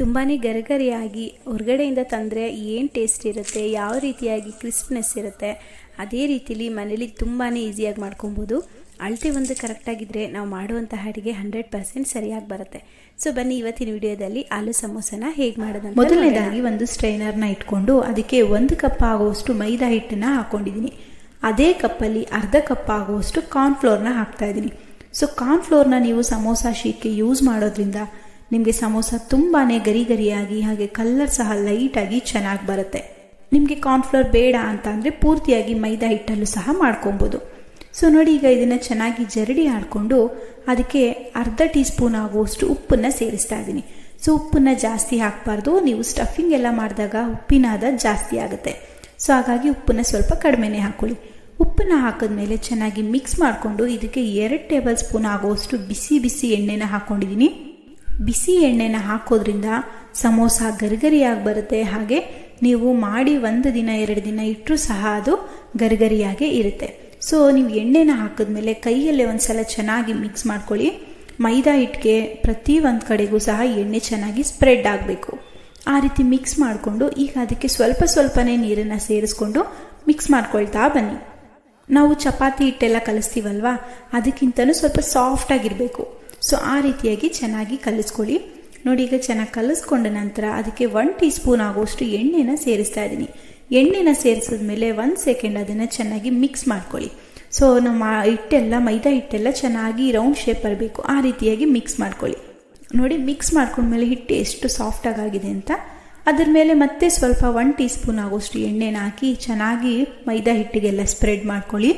ತುಂಬಾ ಗರಿಗರಿಯಾಗಿ ಹೊರಗಡೆಯಿಂದ ತಂದರೆ ಏನು ಟೇಸ್ಟ್ ಇರುತ್ತೆ, ಯಾವ ರೀತಿಯಾಗಿ ಕ್ರಿಸ್ಪ್ನೆಸ್ ಇರುತ್ತೆ, ಅದೇ ರೀತಿಲಿ ಮನೇಲಿ ತುಂಬಾ ಈಸಿಯಾಗಿ ಮಾಡ್ಕೊಬೋದು. ಅಳತೆ ಒಂದು ಕರೆಕ್ಟಾಗಿದ್ದರೆ ನಾವು ಮಾಡುವಂತಹ ಅಡುಗೆ ಹಂಡ್ರೆಡ್ ಪರ್ಸೆಂಟ್ ಸರಿಯಾಗಿ ಬರುತ್ತೆ. ಸೊ ಬನ್ನಿ ಇವತ್ತಿನ ವಿಡಿಯೋದಲ್ಲಿ ಆಲೂ ಸಮೋಸನ ಹೇಗೆ ಮಾಡೋದು ಮೊದಲನೇದಾಗಿ ಒಂದು ಸ್ಟ್ರೈನರ್ನ ಇಟ್ಕೊಂಡು ಅದಕ್ಕೆ ಒಂದು ಕಪ್ ಆಗುವಷ್ಟು ಮೈದಾ ಹಿಟ್ಟನ್ನು ಹಾಕೊಂಡಿದ್ದೀನಿ. ಅದೇ ಕಪ್ಪಲ್ಲಿ ಅರ್ಧ ಕಪ್ ಆಗುವಷ್ಟು ಕಾರ್ನ್ಫ್ಲೋರ್ನ ಹಾಕ್ತಾ ಇದ್ದೀನಿ. ಸೊ ಕಾರ್ನ್ಫ್ಲೋರ್ನ ನೀವು ಸಮೋಸಾ ಶೀಟ್ಗೆ ಯೂಸ್ ಮಾಡೋದ್ರಿಂದ ನಿಮಗೆ ಸಮೋಸ ತುಂಬಾ ಗರಿ ಗರಿಯಾಗಿ ಹಾಗೆ ಕಲ್ಲರ್ ಸಹ ಲೈಟಾಗಿ ಚೆನ್ನಾಗಿ ಬರುತ್ತೆ. ನಿಮಗೆ ಕಾರ್ನ್ಫ್ಲೋರ್ ಬೇಡ ಅಂತ ಅಂದರೆ ಪೂರ್ತಿಯಾಗಿ ಮೈದಾ ಹಿಟ್ಟಲ್ಲೂ ಸಹ ಮಾಡ್ಕೊಬೋದು. ಸೊ ನೋಡಿ ಈಗ ಇದನ್ನು ಚೆನ್ನಾಗಿ ಜರಡಿ ಆಡಿಕೊಂಡು ಅದಕ್ಕೆ ಅರ್ಧ ಟೀ ಸ್ಪೂನ್ ಆಗುವಷ್ಟು ಉಪ್ಪನ್ನು ಸೇರಿಸ್ತಾ ಇದ್ದೀನಿ. ಸೊ ಉಪ್ಪನ್ನು ಜಾಸ್ತಿ ಹಾಕಬಾರ್ದು. ನೀವು ಸ್ಟಫಿಂಗ್ ಎಲ್ಲ ಮಾಡಿದಾಗ ಉಪ್ಪಿನಾದ ಜಾಸ್ತಿ ಆಗುತ್ತೆ. ಸೊ ಹಾಗಾಗಿ ಉಪ್ಪನ್ನು ಸ್ವಲ್ಪ ಕಡಿಮೆನೇ ಹಾಕೊಳ್ಳಿ. ಉಪ್ಪನ್ನು ಹಾಕಿದ್ಮೇಲೆ ಚೆನ್ನಾಗಿ ಮಿಕ್ಸ್ ಮಾಡಿಕೊಂಡು ಇದಕ್ಕೆ ಎರಡು ಟೇಬಲ್ ಸ್ಪೂನ್ ಆಗುವಷ್ಟು ಬಿಸಿ ಬಿಸಿ ಎಣ್ಣೆನ ಹಾಕ್ಕೊಂಡಿದ್ದೀನಿ ಬಿಸಿ ಎಣ್ಣೆನ ಹಾಕೋದ್ರಿಂದ ಸಮೋಸ ಗರಿಗರಿಯಾಗಿ ಬರುತ್ತೆ. ಹಾಗೆ ನೀವು ಮಾಡಿ ಒಂದು ದಿನ, ಎರಡು ದಿನ ಇಟ್ಟರೂ ಸಹ ಅದು ಗರಿಗರಿಯಾಗೇ ಇರುತ್ತೆ. ಸೊ ನೀವು ಎಣ್ಣೆನ ಹಾಕಿದ್ಮೇಲೆ ಕೈಯಲ್ಲೇ ಒಂದು ಸಲ ಚೆನ್ನಾಗಿ ಮಿಕ್ಸ್ ಮಾಡ್ಕೊಳ್ಳಿ. ಮೈದಾ ಹಿಟ್ಟಿಗೆ ಪ್ರತಿ ಒಂದು ಕಡೆಗೂ ಸಹ ಎಣ್ಣೆ ಚೆನ್ನಾಗಿ ಸ್ಪ್ರೆಡ್ ಆಗಬೇಕು. ಆ ರೀತಿ ಮಿಕ್ಸ್ ಮಾಡಿಕೊಂಡು ಈಗ ಅದಕ್ಕೆ ಸ್ವಲ್ಪ ಸ್ವಲ್ಪನೇ ನೀರನ್ನು ಸೇರಿಸ್ಕೊಂಡು ಮಿಕ್ಸ್ ಮಾಡ್ಕೊಳ್ತಾ ಬನ್ನಿ. ನಾವು ಚಪಾತಿ ಹಿಟ್ಟೆಲ್ಲ ಕಲಿಸ್ತೀವಲ್ವಾ? ಅದಕ್ಕಿಂತನೂ ಸ್ವಲ್ಪ ಸಾಫ್ಟಾಗಿರಬೇಕು ಸೊ ಆ ರೀತಿಯಾಗಿ ಚೆನ್ನಾಗಿ ಕಲಿಸ್ಕೊಳ್ಳಿ. ನೋಡಿ ಈಗ ಚೆನ್ನಾಗಿ ಕಲಿಸ್ಕೊಂಡ ನಂತರ ಅದಕ್ಕೆ ಒನ್ ಟೀ ಸ್ಪೂನ್ ಆಗುವಷ್ಟು ಎಣ್ಣೆನ ಸೇರಿಸ್ತಾ ಇದ್ದೀನಿ. ಎಣ್ಣೆನ ಸೇರಿಸಿದ್ಮೇಲೆ ಒನ್ ಸೆಕೆಂಡ್ ಅದನ್ನು ಚೆನ್ನಾಗಿ ಮಿಕ್ಸ್ ಮಾಡ್ಕೊಳ್ಳಿ. ಸೊ ನಮ್ಮ ಹಿಟ್ಟೆಲ್ಲ, ಮೈದಾ ಹಿಟ್ಟೆಲ್ಲ ಚೆನ್ನಾಗಿ ರೌಂಡ್ ಶೇಪ್ ಬರಬೇಕು ಆ ರೀತಿಯಾಗಿ ಮಿಕ್ಸ್ ಮಾಡ್ಕೊಳ್ಳಿ. ನೋಡಿ ಮಿಕ್ಸ್ ಮಾಡ್ಕೊಂಡ್ಮೇಲೆ ಹಿಟ್ಟು ಎಷ್ಟು ಸಾಫ್ಟಾಗಿ ಆಗಿದೆ ಅಂತ. ಅದ್ರ ಮೇಲೆ ಮತ್ತೆ ಸ್ವಲ್ಪ ಒನ್ ಟೀ ಸ್ಪೂನ್ ಆಗೋಷ್ಟು ಎಣ್ಣೆನ ಹಾಕಿ ಚೆನ್ನಾಗಿ ಮೈದಾ ಹಿಟ್ಟಿಗೆಲ್ಲ ಸ್ಪ್ರೆಡ್ ಮಾಡ್ಕೊಳ್ಳಿ.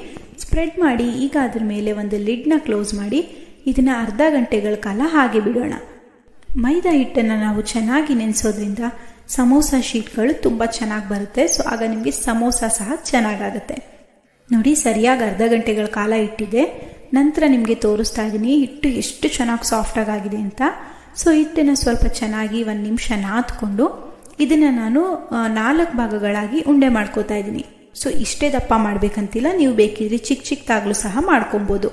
ಸ್ಪ್ರೆಡ್ ಮಾಡಿ ಈಗ ಅದ್ರ ಮೇಲೆ ಒಂದು ಲಿಡ್ನ ಕ್ಲೋಸ್ ಮಾಡಿ. ಇದನ್ನು ಅರ್ಧ ಗಂಟೆಗಳ ಕಾಲ ಹಾಗೆ ಬಿಡೋಣ. ಮೈದಾ ಹಿಟ್ಟನ್ನು ನಾವು ಚೆನ್ನಾಗಿ ನೆನೆಸೋದ್ರಿಂದ ಸಮೋಸ ಶೀಟ್ಗಳು ತುಂಬ ಚೆನ್ನಾಗಿ ಬರುತ್ತೆ. ಸೊ ಆಗ ನಿಮಗೆ ಸಮೋಸ ಸಹ ಚೆನ್ನಾಗಾಗುತ್ತೆ. ನೋಡಿ, ಸರಿಯಾಗಿ ಅರ್ಧ ಗಂಟೆಗಳ ಕಾಲ ಇಟ್ಟಿದೆ. ನಂತರ ನಿಮಗೆ ತೋರಿಸ್ತಾ ಇದ್ದೀನಿ ಹಿಟ್ಟು ಎಷ್ಟು ಚೆನ್ನಾಗಿ ಸಾಫ್ಟಾಗಿ ಆಗಿದೆ ಅಂತ. ಸೊ ಹಿಟ್ಟನ್ನು ಸ್ವಲ್ಪ ಚೆನ್ನಾಗಿ ಒಂದು ನಿಮಿಷ ನಾದ್ಕೊಂಡು ಇದನ್ನು ನಾನು ನಾಲ್ಕು ಭಾಗಗಳಾಗಿ ಉಂಡೆ ಮಾಡ್ಕೋತಾ ಇದ್ದೀನಿ ಸೊ ಇಷ್ಟೇ ದಪ್ಪ ಮಾಡಬೇಕಂತಿಲ್ಲ, ನೀವು ಬೇಕಿದ್ರೆ ಚಿಕ್ಕ ಚಿಕ್ಕದಾಗಲೂ ಸಹ ಮಾಡ್ಕೊಬೋದು.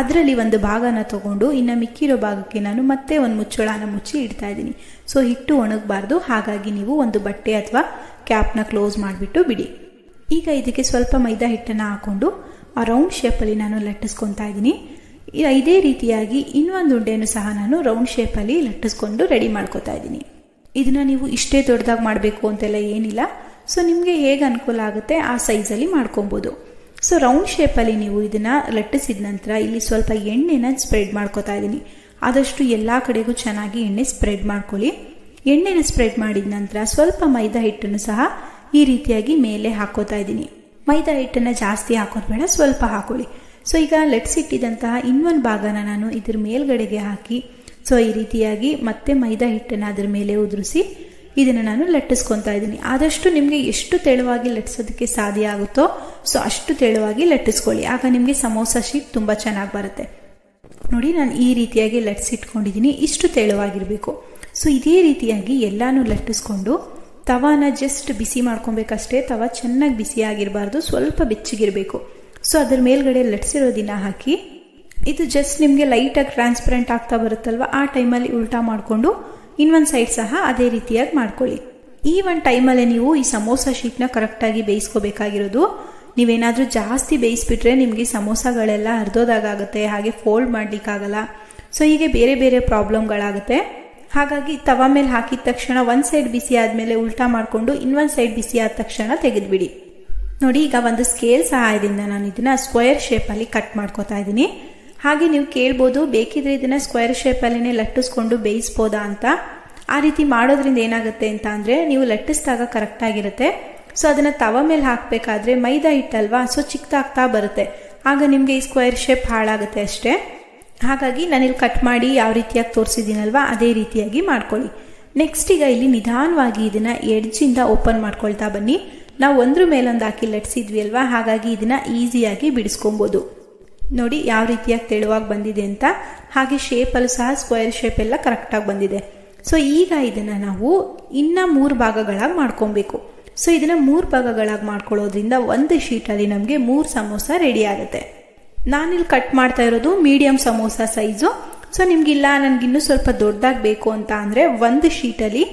ಅದರಲ್ಲಿ ಒಂದು ಭಾಗನ ತಗೊಂಡು ಇನ್ನು ಮಿಕ್ಕಿರೋ ಭಾಗಕ್ಕೆ ನಾನು ಮತ್ತೆ ಒಂದು ಮುಚ್ಚಳನ ಮುಚ್ಚಿ ಇಡ್ತಾ ಇದ್ದೀನಿ. ಸೊ ಹಿಟ್ಟು ಒಣಗಬಾರ್ದು. ಹಾಗಾಗಿ ನೀವು ಒಂದು ಬಟ್ಟೆ ಅಥವಾ ಕ್ಯಾಪ್ನ ಕ್ಲೋಸ್ ಮಾಡಿಬಿಟ್ಟು ಬಿಡಿ. ಈಗ ಇದಕ್ಕೆ ಸ್ವಲ್ಪ ಮೈದಾ ಹಿಟ್ಟನ್ನು ಹಾಕ್ಕೊಂಡು ಆ ರೌಂಡ್ ಶೇಪಲ್ಲಿ ನಾನು ಲಟ್ಟಿಸ್ಕೊತಾ ಇದ್ದೀನಿ. ಇದೇ ರೀತಿಯಾಗಿ ಇನ್ನೊಂದು ಉಂಡೆಯನ್ನು ಸಹ ನಾನು ರೌಂಡ್ ಶೇಪಲ್ಲಿ ಲಟ್ಟಿಸ್ಕೊಂಡು ರೆಡಿ ಮಾಡ್ಕೋತಾ ಇದ್ದೀನಿ. ಇದನ್ನು ನೀವು ಇಷ್ಟೇ ದೊಡ್ಡದಾಗಿ ಮಾಡಬೇಕು ಅಂತೆಲ್ಲ ಏನಿಲ್ಲ. ಸೊ ನಿಮಗೆ ಹೇಗೆ ಅನುಕೂಲ ಆಗುತ್ತೆ ಆ ಸೈಜಲ್ಲಿ ಮಾಡ್ಕೊಬೋದು. ಸೊ ರೌಂಡ್ ಶೇಪಲ್ಲಿ ನೀವು ಇದನ್ನು ಲಟ್ಟಿಸಿದ ನಂತರ ಇಲ್ಲಿ ಸ್ವಲ್ಪ ಎಣ್ಣೆನ ಸ್ಪ್ರೆಡ್ ಮಾಡ್ಕೋತಾ ಇದ್ದೀನಿ. ಆದಷ್ಟು ಎಲ್ಲ ಕಡೆಗೂ ಚೆನ್ನಾಗಿ ಎಣ್ಣೆ ಸ್ಪ್ರೆಡ್ ಮಾಡ್ಕೊಳ್ಳಿ. ಎಣ್ಣೆನ ಸ್ಪ್ರೆಡ್ ಮಾಡಿದ ನಂತರ ಸ್ವಲ್ಪ ಮೈದಾ ಹಿಟ್ಟನ್ನು ಸಹ ಈ ರೀತಿಯಾಗಿ ಮೇಲೆ ಹಾಕೋತಾ ಇದ್ದೀನಿ. ಮೈದಾ ಹಿಟ್ಟನ್ನು ಜಾಸ್ತಿ ಹಾಕೋದು ಬೇಡ, ಸ್ವಲ್ಪ ಹಾಕೊಳ್ಳಿ. ಸೊ ಈಗ ಲಟ್ಸಿಟ್ಟಿದಂತಹ ಇನ್ನೊಂದು ಭಾಗನ ನಾನು ಇದ್ರ ಮೇಲ್ಗಡೆಗೆ ಹಾಕಿ ಸೊ ಈ ರೀತಿಯಾಗಿ ಮತ್ತೆ ಮೈದಾ ಹಿಟ್ಟನ್ನು ಅದ್ರ ಮೇಲೆ ಉದುರಿಸಿ ಇದನ್ನು ನಾನು ಲಟ್ಟಿಸ್ಕೊತಾ ಇದ್ದೀನಿ. ಆದಷ್ಟು ನಿಮಗೆ ಎಷ್ಟು ತೆಳುವಾಗಿ ಲಟ್ಟಿಸೋದಕ್ಕೆ ಸಾಧ್ಯ ಆಗುತ್ತೋ ಸೊ ಅಷ್ಟು ತೆಳುವಾಗಿ ಲಟ್ಟಿಸ್ಕೊಳ್ಳಿ. ಆಗ ನಿಮಗೆ ಸಮೋಸ ಶೀಟ್ ತುಂಬ ಚೆನ್ನಾಗಿ ಬರುತ್ತೆ. ನೋಡಿ, ನಾನು ಈ ರೀತಿಯಾಗಿ ಲಟ್ಟಿಸಿಟ್ಕೊಂಡಿದ್ದೀನಿ ಇಷ್ಟು ತೆಳುವಾಗಿರಬೇಕು. ಸೊ ಇದೇ ರೀತಿಯಾಗಿ ಎಲ್ಲಾನು ಲಟ್ಟಿಸ್ಕೊಂಡು, ತವಾನ ಜಸ್ಟ್ ಬಿಸಿ ಮಾಡ್ಕೊಬೇಕಷ್ಟೇ. ತವ ಚೆನ್ನಾಗಿ ಬಿಸಿ ಆಗಿರಬಾರ್ದು. ಸ್ವಲ್ಪ ಬೆಚ್ಚಗಿರಬೇಕು. ಸೊ ಅದ್ರ ಮೇಲ್ಗಡೆ ಲಟ್ಸಿರೋದಿನ ಹಾಕಿ, ಇದು ಜಸ್ಟ್ ನಿಮಗೆ ಲೈಟಾಗಿ ಟ್ರಾನ್ಸ್ಪರೆಂಟ್ ಆಗ್ತಾ ಬರುತ್ತಲ್ವ? ಆ ಟೈಮಲ್ಲಿ ಉಲ್ಟಾ ಮಾಡಿಕೊಂಡು, ಇನ್ನೊಂದು ಸೈಡ್ ಸಹ ಅದೇ ರೀತಿಯಾಗಿ ಮಾಡ್ಕೊಳ್ಳಿ. ಈ ಒಂದು ಟೈಮಲ್ಲೇ ನೀವು ಈ ಸಮೋಸ ಶೀಟ್ನ ಕರೆಕ್ಟಾಗಿ ಬೇಯಿಸ್ಕೋಬೇಕಾಗಿರೋದು ನೀವೇನಾದರೂ ಜಾಸ್ತಿ ಬೇಯಿಸ್ಬಿಟ್ರೆ ನಿಮಗೆ ಸಮೋಸಗಳೆಲ್ಲ ಹರಿದೋದಾಗುತ್ತೆ ಹಾಗೆ ಫೋಲ್ಡ್ ಮಾಡಲಿಕ್ಕಾಗಲ್ಲ. ಸೊ ಹೀಗೆ ಬೇರೆ ಬೇರೆ ಪ್ರಾಬ್ಲಮ್ಗಳಾಗುತ್ತೆ ಹಾಗಾಗಿ ತವ ಮೇಲೆ ಹಾಕಿದ ತಕ್ಷಣ ಒಂದು ಸೈಡ್ ಬಿಸಿ ಆದಮೇಲೆ ಉಲ್ಟಾ ಮಾಡಿಕೊಂಡು ಇನ್ನೊಂದು ಸೈಡ್ ಬಿಸಿ ಆದ ತಕ್ಷಣ ತೆಗೆದುಬಿಡಿ. ನೋಡಿ, ಈಗ ಒಂದು ಸ್ಕೇಲ್ ಸಹಾಯದಿಂದ ನಾನು ಇದನ್ನು ಸ್ಕ್ವೇರ್ ಶೇಪಲ್ಲಿ ಕಟ್ ಮಾಡ್ಕೋತಾ ಇದ್ದೀನಿ. ಹಾಗೆ ನೀವು ಕೇಳ್ಬೋದು, ಬೇಕಿದ್ರೆ ಇದನ್ನು ಸ್ಕ್ವೇರ್ ಶೇಪಲ್ಲೇ ಲಟ್ಟಿಸ್ಕೊಂಡು ಬೇಯಿಸ್ಬೋದಾ ಅಂತ. ಆ ರೀತಿ ಮಾಡೋದ್ರಿಂದ ಏನಾಗುತ್ತೆ ಅಂತ ಅಂದರೆ, ನೀವು ಲಟ್ಟಿಸಿದಾಗ ಕರೆಕ್ಟಾಗಿರುತ್ತೆ ಸೊ ಅದನ್ನು ತವ ಮೇಲೆ ಹಾಕಬೇಕಾದ್ರೆ ಮೈದಾ ಹಿಟ್ಟಲ್ವಾ? ಸೊ ಚಿಕ್ಕದಾಗ್ತಾ ಬರುತ್ತೆ. ಆಗ ನಿಮಗೆ ಈ ಸ್ಕ್ವೇರ್ ಶೇಪ್ ಹಾಳಾಗುತ್ತೆ ಅಷ್ಟೇ. ಹಾಗಾಗಿ ನಾನಿಲ್ಲಿ ಕಟ್ ಮಾಡಿ ಯಾವ ರೀತಿಯಾಗಿ ತೋರಿಸಿದ್ದೀನಲ್ವಾ, ಅದೇ ರೀತಿಯಾಗಿ ಮಾಡ್ಕೊಳ್ಳಿ. ನೆಕ್ಸ್ಟ್ ಈಗ ಇಲ್ಲಿ ನಿಧಾನವಾಗಿ ಇದನ್ನು ಎಡ್ಜಿಂದ ಓಪನ್ ಮಾಡ್ಕೊಳ್ತಾ ಬನ್ನಿ. ನಾವು ಒಂದ್ರ ಮೇಲೊಂದು ಹಾಕಿ ಲಟ್ಸಿದ್ವಿ ಅಲ್ವಾ ಹಾಗಾಗಿ ಇದನ್ನು ಈಸಿಯಾಗಿ ಬಿಡಿಸ್ಕೊಬೋದು. ನೋಡಿ ಯಾವ ರೀತಿಯಾಗಿ ತೆಳುವಾಗಿ ಬಂದಿದೆ ಅಂತ. ಹಾಗೆ ಶೇಪಲ್ಲೂ ಸಹ ಸ್ಕ್ವೇರ್ ಶೇಪ್ ಎಲ್ಲ ಕರೆಕ್ಟಾಗಿ ಬಂದಿದೆ. ಸೊ ಈಗ ಇದನ್ನು ನಾವು ಇನ್ನು ಮೂರು ಭಾಗಗಳಾಗಿ ಮಾಡ್ಕೊಬೇಕು. ಸೊ ಇದನ್ನು ಮೂರು ಭಾಗಗಳಾಗಿ ಮಾಡ್ಕೊಳ್ಳೋದ್ರಿಂದ ಒಂದು ಶೀಟಲ್ಲಿ ನಮಗೆ ಮೂರು ಸಮೋಸ ರೆಡಿ ಆಗುತ್ತೆ. ನಾನಿಲ್ಲಿ ಕಟ್ ಮಾಡ್ತಾ ಇರೋದು ಮೀಡಿಯಮ್ ಸಮೋಸ ಸೈಜು ಸೊ ನಿಮಗಿಲ್ಲ, ನನಗಿನ್ನೂ ಸ್ವಲ್ಪ ದೊಡ್ಡದಾಗಿ ಬೇಕು ಅಂತ ಅಂದರೆ ಒಂದು ಶೀಟಲ್ಲಿ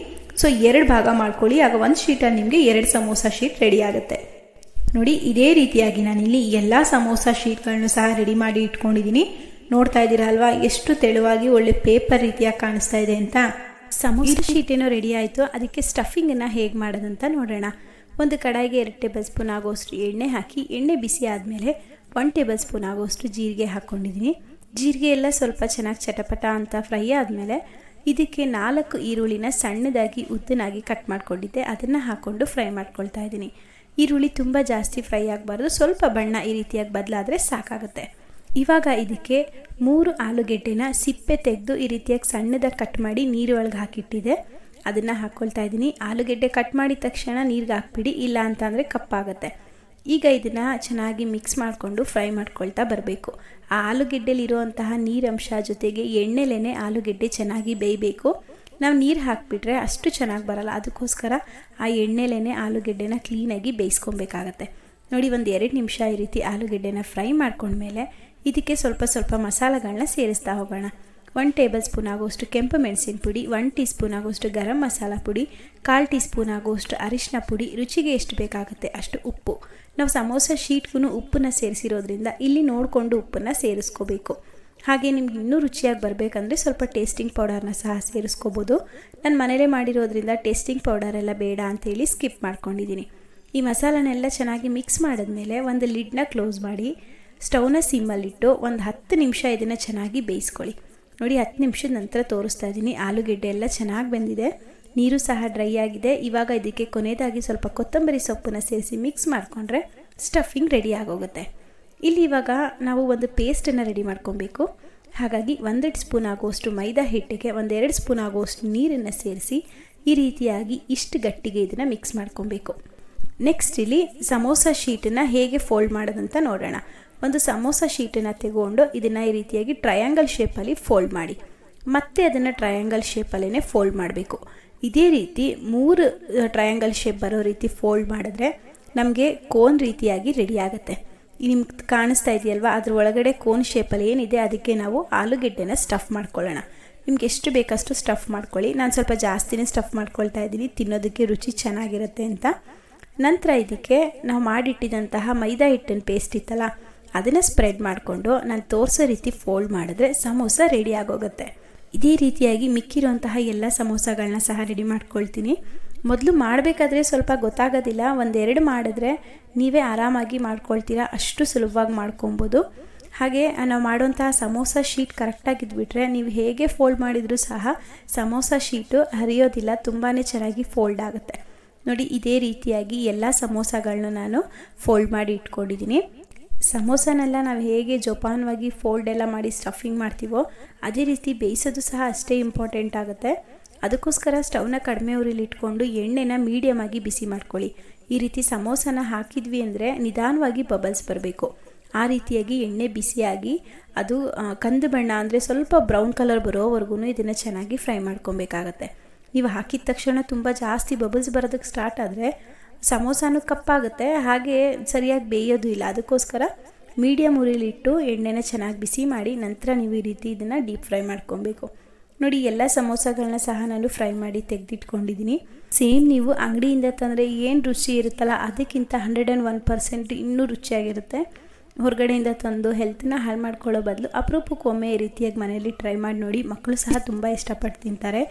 ಸೊ ಎರಡು ಭಾಗ ಮಾಡ್ಕೊಳ್ಳಿ. ಆಗ ಒಂದು ಶೀಟಲ್ಲಿ ನಿಮಗೆ ಎರಡು ಸಮೋಸ ಶೀಟ್ ರೆಡಿ ಆಗುತ್ತೆ. ನೋಡಿ, ಇದೇ ರೀತಿಯಾಗಿ ನಾನಿಲ್ಲಿ ಎಲ್ಲ ಸಮೋಸ ಶೀಟ್ಗಳನ್ನು ಸಹ ರೆಡಿ ಮಾಡಿ ಇಟ್ಕೊಂಡಿದ್ದೀನಿ ನೋಡ್ತಾ ಇದ್ದೀರಾ ಅಲ್ವಾ? ಎಷ್ಟು ತೆಳುವಾಗಿ ಒಳ್ಳೆ ಪೇಪರ್ ರೀತಿಯಾಗಿ ಕಾಣಿಸ್ತಾ ಇದೆ ಅಂತ. ಸಮೋಸ ಶೀಟ್ ಏನೋ ರೆಡಿ ಆಯಿತು. ಅದಕ್ಕೆ ಸ್ಟಫಿಂಗನ್ನು ಹೇಗೆ ಮಾಡೋದಂತ ನೋಡೋಣ. ಒಂದು ಕಡಾಯಿಗೆ ಎರಡು ಟೇಬಲ್ ಸ್ಪೂನ್ ಆಗೋಷ್ಟು ಎಣ್ಣೆ ಹಾಕಿ ಎಣ್ಣೆ ಬಿಸಿ ಆದಮೇಲೆ ಒನ್ ಟೇಬಲ್ ಸ್ಪೂನ್ ಆಗೋಷ್ಟು ಜೀರಿಗೆ ಹಾಕ್ಕೊಂಡಿದ್ದೀನಿ. ಜೀರಿಗೆ ಎಲ್ಲ ಸ್ವಲ್ಪ ಚೆನ್ನಾಗಿ ಚಟಪಟ ಅಂತ ಫ್ರೈ ಆದಮೇಲೆ ಇದಕ್ಕೆ ನಾಲ್ಕು ಈರುಳ್ಳಿನ ಸಣ್ಣದಾಗಿ ಉದ್ದನಾಗಿ ಕಟ್ ಮಾಡ್ಕೊಂಡಿದ್ದೆ. ಅದನ್ನು ಹಾಕ್ಕೊಂಡು ಫ್ರೈ ಮಾಡ್ಕೊಳ್ತಾ ಇದ್ದೀನಿ. ಈರುಳ್ಳಿ ತುಂಬ ಜಾಸ್ತಿ ಫ್ರೈ ಆಗಬಾರ್ದು. ಸ್ವಲ್ಪ ಬಣ್ಣ ಈ ರೀತಿಯಾಗಿ ಬದಲಾದರೆ ಸಾಕಾಗುತ್ತೆ. ಇವಾಗ ಇದಕ್ಕೆ ಮೂರು ಆಲೂಗೆಡ್ಡೆನ ಸಿಪ್ಪೆ ತೆಗೆದು ಈ ರೀತಿಯಾಗಿ ಸಣ್ಣದಾಗಿ ಕಟ್ ಮಾಡಿ ನೀರು ಒಳಗೆ ಹಾಕಿಟ್ಟಿದೆ. ಅದನ್ನು ಹಾಕ್ಕೊಳ್ತಾ ಇದ್ದೀನಿ. ಆಲೂಗೆಡ್ಡೆ ಕಟ್ ಮಾಡಿದ ತಕ್ಷಣ ನೀರಿಗೆ ಹಾಕ್ಬಿಡಿ, ಇಲ್ಲ ಅಂತಂದರೆ ಕಪ್ಪಾಗುತ್ತೆ. ಈಗ ಇದನ್ನು ಚೆನ್ನಾಗಿ ಮಿಕ್ಸ್ ಮಾಡಿಕೊಂಡು ಫ್ರೈ ಮಾಡ್ಕೊಳ್ತಾ ಬರಬೇಕು. ಆ ಆಲೂಗೆಡ್ಡೆಲಿರುವಂತಹ ನೀರಂಶ ಜೊತೆಗೆ ಎಣ್ಣೆಲೇನೆ ಆಲೂಗೆಡ್ಡೆ ಚೆನ್ನಾಗಿ ಬೇಯಬೇಕು. ನಾವು ನೀರು ಹಾಕಿಬಿಟ್ರೆ ಅಷ್ಟು ಚೆನ್ನಾಗಿ ಬರಲ್ಲ. ಅದಕ್ಕೋಸ್ಕರ ಆ ಎಣ್ಣೆಲೇನೆ ಆಲೂಗೆಡ್ಡೆನ ಕ್ಲೀನಾಗಿ ಬೇಯಿಸ್ಕೊಬೇಕಾಗತ್ತೆ. ನೋಡಿ, ಒಂದು ಎರಡು ನಿಮಿಷ ಈ ರೀತಿ ಆಲೂಗೆಡ್ಡೆನ ಫ್ರೈ ಮಾಡ್ಕೊಂಡ್ಮೇಲೆ ಇದಕ್ಕೆ ಸ್ವಲ್ಪ ಸ್ವಲ್ಪ ಮಸಾಲೆಗಳನ್ನ ಸೇರಿಸ್ತಾ ಹೋಗೋಣ. ಒನ್ ಟೇಬಲ್ ಸ್ಪೂನ್ ಆಗೋಷ್ಟು ಕೆಂಪು ಮೆಣಸಿನ ಪುಡಿ ಒನ್ ಟೀ ಸ್ಪೂನ್ ಆಗೋಷ್ಟು ಗರಂ ಮಸಾಲ ಪುಡಿ, ಕಾಲು ಟೀ ಸ್ಪೂನ್ ಆಗೋಷ್ಟು ಅರಿಶಿನ ಪುಡಿ, ರುಚಿಗೆ ಎಷ್ಟು ಬೇಕಾಗುತ್ತೆ ಅಷ್ಟು ಉಪ್ಪು. ನಾವು ಸಮೋಸ ಶೀಟ್ಗೂ ಉಪ್ಪನ್ನು ಸೇರಿಸಿರೋದ್ರಿಂದ ಇಲ್ಲಿ ನೋಡಿಕೊಂಡು ಉಪ್ಪನ್ನು ಸೇರಿಸ್ಕೋಬೇಕು. ಹಾಗೆ ನಿಮ್ಗೆ ಇನ್ನೂ ರುಚಿಯಾಗಿ ಬರಬೇಕಂದ್ರೆ ಸ್ವಲ್ಪ ಟೇಸ್ಟಿಂಗ್ ಪೌಡರ್ನ ಸಹ ಸೇರಿಸ್ಕೋಬೋದು. ನಾನು ಮನೇಲೇ ಮಾಡಿರೋದ್ರಿಂದ ಟೇಸ್ಟಿಂಗ್ ಪೌಡರ್ ಎಲ್ಲ ಬೇಡ ಅಂತೇಳಿ ಸ್ಕಿಪ್ ಮಾಡ್ಕೊಂಡಿದ್ದೀನಿ ಈ ಮಸಾಲನೆಲ್ಲ ಚೆನ್ನಾಗಿ ಮಿಕ್ಸ್ ಮಾಡಿದ್ಮೇಲೆ ಒಂದು ಲಿಡ್ನ ಕ್ಲೋಸ್ ಮಾಡಿ ಸ್ಟವ್ನ ಸಿಮ್ಮಲ್ಲಿಟ್ಟು ಒಂದು ಹತ್ತು ನಿಮಿಷ ಇದನ್ನು ಚೆನ್ನಾಗಿ ಬೇಯಿಸ್ಕೊಳ್ಳಿ. ನೋಡಿ, ಹತ್ತು ನಿಮಿಷದ ನಂತರ ತೋರಿಸ್ತಾ ಇದ್ದೀನಿ ಆಲೂಗೆಡ್ಡೆ ಎಲ್ಲ ಚೆನ್ನಾಗಿ ಬಂದಿದೆ. ನೀರು ಸಹ ಡ್ರೈ ಆಗಿದೆ. ಇವಾಗ ಇದಕ್ಕೆ ಕೊನೆಯದಾಗಿ ಸ್ವಲ್ಪ ಕೊತ್ತಂಬರಿ ಸೊಪ್ಪನ್ನು ಸೇರಿಸಿ ಮಿಕ್ಸ್ ಮಾಡಿಕೊಂಡ್ರೆ ಸ್ಟಫಿಂಗ್ ರೆಡಿ ಆಗೋಗುತ್ತೆ. ಇಲ್ಲಿ ಇವಾಗ ನಾವು ಒಂದು ಪೇಸ್ಟನ್ನು ರೆಡಿ ಮಾಡ್ಕೊಬೇಕು. ಹಾಗಾಗಿ ಒಂದೆರಡು ಸ್ಪೂನ್ ಆಗುವಷ್ಟು ಮೈದಾ ಹಿಟ್ಟಿಗೆ ಒಂದೆರಡು ಸ್ಪೂನ್ ಆಗುವಷ್ಟು ನೀರನ್ನು ಸೇರಿಸಿ ಈ ರೀತಿಯಾಗಿ ಇಷ್ಟು ಗಟ್ಟಿಗೆ ಇದನ್ನು ಮಿಕ್ಸ್ ಮಾಡ್ಕೊಬೇಕು. ನೆಕ್ಸ್ಟ್ ಇಲ್ಲಿ ಸಮೋಸ ಶೀಟನ್ನು ಹೇಗೆ ಫೋಲ್ಡ್ ಮಾಡೋದಂತ ನೋಡೋಣ. ಒಂದು ಸಮೋಸ ಶೀಟನ್ನು ತೆಗೊಂಡು ಇದನ್ನು ಈ ರೀತಿಯಾಗಿ ಟ್ರಯಾಂಗಲ್ ಶೇಪಲ್ಲಿ ಫೋಲ್ಡ್ ಮಾಡಿ. ಮತ್ತೆ ಅದನ್ನು ಟ್ರಯಾಂಗಲ್ ಶೇಪಲ್ಲೇ ಫೋಲ್ಡ್ ಮಾಡಬೇಕು. ಇದೇ ರೀತಿ ಮೂರು ಟ್ರಯಾಂಗಲ್ ಶೇಪ್ ಬರೋ ರೀತಿ ಫೋಲ್ಡ್ ಮಾಡಿದ್ರೆ ನಮಗೆ ಕೋನ್ ರೀತಿಯಾಗಿ ರೆಡಿ ಆಗುತ್ತೆ. ನಿಮ್ಗೆ ಕಾಣಿಸ್ತಾ ಇದೆಯಲ್ವಾ? ಅದ್ರ ಒಳಗಡೆ ಕೋನ್ ಶೇಪಲ್ಲಿ ಏನಿದೆ ಅದಕ್ಕೆ ನಾವು ಆಲೂಗೆಡ್ಡೆನ ಸ್ಟಫ್ ಮಾಡ್ಕೊಳ್ಳೋಣ. ನಿಮ್ಗೆ ಎಷ್ಟು ಬೇಕಷ್ಟು ಸ್ಟಫ್ ಮಾಡ್ಕೊಳ್ಳಿ. ನಾನು ಸ್ವಲ್ಪ ಜಾಸ್ತಿನೇ ಸ್ಟಫ್ ಮಾಡ್ಕೊಳ್ತಾ ಇದ್ದೀನಿ. ತಿನ್ನೋದಕ್ಕೆ ರುಚಿ ಚೆನ್ನಾಗಿರುತ್ತೆ ಅಂತ. ನಂತರ ಇದಕ್ಕೆ ನಾವು ಮಾಡಿಟ್ಟಿದಂತಹ ಮೈದಾ ಹಿಟ್ಟಿನ ಪೇಸ್ಟ್ ಇತ್ತಲ್ಲ ಅದನ್ನು ಸ್ಪ್ರೆಡ್ ಮಾಡಿಕೊಂಡು ನಾನು ತೋರಿಸೋ ರೀತಿ ಫೋಲ್ಡ್ ಮಾಡಿದ್ರೆ ಸಮೋಸ ರೆಡಿ ಆಗೋಗುತ್ತೆ. ಇದೇ ರೀತಿಯಾಗಿ ಮಿಕ್ಕಿರುವಂತಹ ಎಲ್ಲ ಸಮೋಸಗಳನ್ನ ಸಹ ರೆಡಿ ಮಾಡ್ಕೊಳ್ತೀನಿ. ಮೊದಲು ಮಾಡಬೇಕಾದ್ರೆ ಸ್ವಲ್ಪ ಗೊತ್ತಾಗೋದಿಲ್ಲ, ಒಂದೆರಡು ಮಾಡಿದ್ರೆ ನೀವೇ ಆರಾಮಾಗಿ ಮಾಡ್ಕೊಳ್ತೀರಾ, ಅಷ್ಟು ಸುಲಭವಾಗಿ ಮಾಡ್ಕೊಬೋದು. ಹಾಗೆ ನಾವು ಮಾಡುವಂತಹ ಸಮೋಸ ಶೀಟ್ ಕರೆಕ್ಟಾಗಿ ಇದ್ಬಿಟ್ರೆ ನೀವು ಹೇಗೆ ಫೋಲ್ಡ್ ಮಾಡಿದರೂ ಸಹ ಸಮೋಸ ಶೀಟು ಹರಿಯೋದಿಲ್ಲ ತುಂಬಾ ಚೆನ್ನಾಗಿ ಫೋಲ್ಡ್ ಆಗುತ್ತೆ. ನೋಡಿ, ಇದೇ ರೀತಿಯಾಗಿ ಎಲ್ಲ ಸಮೋಸಗಳನ್ನ ನಾನು ಫೋಲ್ಡ್ ಮಾಡಿ ಇಟ್ಕೊಂಡಿದ್ದೀನಿ. ಸಮೋಸನೆಲ್ಲ ನಾವು ಹೇಗೆ ಜೋಪಾನವಾಗಿ ಫೋಲ್ಡ್ ಎಲ್ಲ ಮಾಡಿ ಸ್ಟಫಿಂಗ್ ಮಾಡ್ತೀವೋ ಅದೇ ರೀತಿ ಬೇಯಿಸೋದು ಸಹ ಅಷ್ಟೇ ಇಂಪಾರ್ಟೆಂಟ್ ಆಗುತ್ತೆ. ಅದಕ್ಕೋಸ್ಕರ ಸ್ಟವ್ನ ಕಡಿಮೆ ಉರಿಲಿ ಇಟ್ಕೊಂಡು ಎಣ್ಣೆನ ಮೀಡಿಯಮ್ ಆಗಿ ಬಿಸಿ ಮಾಡ್ಕೊಳ್ಳಿ. ಈ ರೀತಿ ಸಮೋಸನ ಹಾಕಿದ್ವಿ ಅಂದರೆ ನಿಧಾನವಾಗಿ ಬಬಲ್ಸ್ ಬರಬೇಕು. ಆ ರೀತಿಯಾಗಿ ಎಣ್ಣೆ ಬಿಸಿಯಾಗಿ ಅದು ಕಂದು ಬಣ್ಣ ಅಂದರೆ ಸ್ವಲ್ಪ ಬ್ರೌನ್ ಕಲರ್ ಬರೋವರೆಗೂ ಇದನ್ನು ಚೆನ್ನಾಗಿ ಫ್ರೈ ಮಾಡ್ಕೊಬೇಕಾಗತ್ತೆ. ನೀವು ಹಾಕಿದ ತಕ್ಷಣ ತುಂಬ ಜಾಸ್ತಿ ಬಬಲ್ಸ್ ಬರೋದಕ್ಕೆ ಸ್ಟಾರ್ಟ್ ಆದರೆ ಸಮೋಸಾನು ಕಪ್ಪಾಗುತ್ತೆ, ಹಾಗೆ ಸರಿಯಾಗಿ ಬೇಯೋದು ಇಲ್ಲ. ಅದಕ್ಕೋಸ್ಕರ ಮೀಡಿಯಮ್ ಉರಿಲಿಟ್ಟು ಎಣ್ಣೆನ ಚೆನ್ನಾಗಿ ಬಿಸಿ ಮಾಡಿ ನಂತರ ನೀವು ಈ ರೀತಿ ಇದನ್ನು ಡೀಪ್ ಫ್ರೈ ಮಾಡ್ಕೊಬೇಕು. ನೋಡಿ, ಎಲ್ಲ ಸಮೋಸಗಳನ್ನ ಸಹ ನಾನು ಫ್ರೈ ಮಾಡಿ ತೆಗೆದಿಟ್ಕೊಂಡಿದ್ದೀನಿ. ಸೇಮ್ ನೀವು ಅಂಗಡಿಯಿಂದ ತಂದರೆ ಏನು ರುಚಿ ಇರುತ್ತಲ್ಲ, ಅದಕ್ಕಿಂತ ಹಂಡ್ರೆಡ್ ಆ್ಯಂಡ್ ಒನ್ ಪರ್ಸೆಂಟ್ ಇನ್ನೂ ರುಚಿಯಾಗಿರುತ್ತೆ. ಹೊರಗಡೆಯಿಂದ ತಂದು ಹೆಲ್ತನ್ನ ಹಾಳು ಮಾಡ್ಕೊಳ್ಳೋ ಬದಲು ಅಪರೂಪಕ್ಕೊಮ್ಮೆ ಈ ರೀತಿಯಾಗಿ ಮನೆಯಲ್ಲಿ ಟ್ರೈ ಮಾಡಿ ನೋಡಿ. ಮಕ್ಕಳು ಸಹ ತುಂಬ ಇಷ್ಟಪಟ್ಟು ತಿಂತಾರೆ.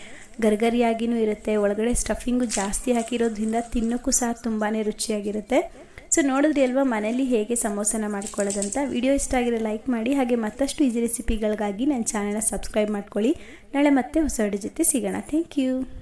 ಗರ್ಗರಿಯಾಗಿಯೂ ಇರುತ್ತೆ. ಒಳಗಡೆ ಸ್ಟಫಿಂಗು ಜಾಸ್ತಿ ಹಾಕಿರೋದ್ರಿಂದ ತಿನ್ನೋಕ್ಕೂ ಸಹ ತುಂಬಾ ರುಚಿಯಾಗಿರುತ್ತೆ. ಸೊ ನೋಡಿದ್ರಿ ಅಲ್ವಾ ಮನೇಲಿ ಹೇಗೆ ಸಮೋಸನ ಮಾಡ್ಕೊಳ್ಳೋದಂತ? ವಿಡಿಯೋ ಇಷ್ಟ ಆಗಿರೋ ಲೈಕ್ ಮಾಡಿ. ಹಾಗೆ ಮತ್ತಷ್ಟು ಈಸಿ ರೆಸಿಪಿಗಳಿಗಾಗಿ ನನ್ನ ಚಾನಲ್ನ ಸಬ್ಸ್ಕ್ರೈಬ್ ಮಾಡ್ಕೊಳ್ಳಿ. ನಾಳೆ ಮತ್ತೆ ಹೊಸ ಜೊತೆ ಸಿಗೋಣ. Thank you